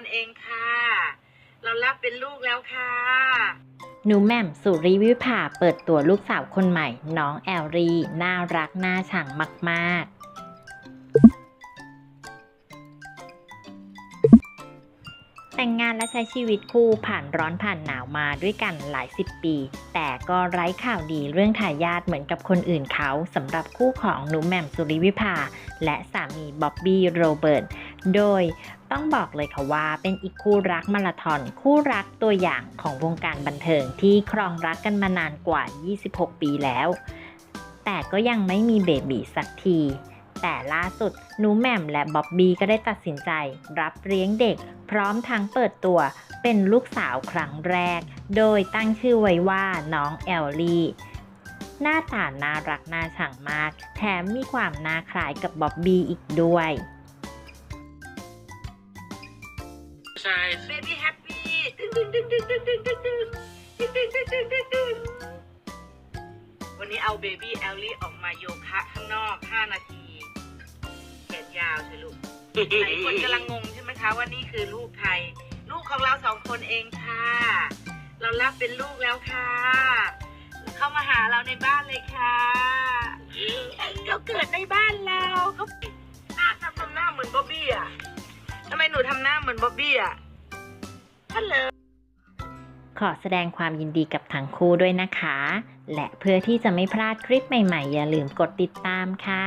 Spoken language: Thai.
คนเองค่ะ เรารับเป็นลูกแล้วค่ะหนูแหม่มสุริวิภาเปิดตัวลูกสาวคนใหม่ น้องแอลรีน่ารักน่าชังมาก ๆ แต่งงานและใช้ชีวิตคู่ผ่านร้อนผ่านหนาวมาด้วยกันหลายสิบปี แต่ก็ไร้ข่าวดีเรื่องทายาทเหมือนกับคนอื่นเขาสำหรับคู่ของหนูแหม่มสุริวิภา และสามีบ๊อบบี้โรเบิร์ต โดยต้องบอกเลยค่ะว่าเป็นอีกคู่รักมาราธอนคู่รักตัวอย่างของวงการบันเทิงที่ครองรักกันมานานกว่า 26 ปีแล้ว แต่ก็ยังไม่มีเบบีสักที แต่ล่าสุดหนูแหม่มและบ๊อบบี้ก็ได้ตัดสินใจ รับเลี้ยงเด็ก พร้อมทั้งเปิดตัวเป็นลูกสาวครั้งแรก โดยตั้งชื่อไว้ว่าน้องแอลลี่หน้าตาน่ารักน่าชังมาก แถมมีความน่าคล้ายกับบ๊อบบี้อีกด้วย ใช่เบบี้แฮปปี้ดึงดึงดึงดึงดึงดึงดึงดึงดึงดึงดึงดึงดึงดึงวันนี้เอาเบบี้แอลลี่ออกมาโยคะข้างนอก 5 นาทีแขนยาวใช่ลูกหลายคนกำลังงงใช่ไหมคะว่านี่คือลูกใคร ลูกของเราสองคนเองค่ะ เรารับเป็นลูกแล้วค่ะ เข้ามาหาเราในบ้านเลยค่ะ มือนบ๊อบบี้อะฮัลโหลขอแสดงความยินดีกับทั้งคู่ด้วยนะคะ และเพื่อที่จะไม่พลาดคลิปใหม่ๆ อย่าลืมกดติดตามค่ะ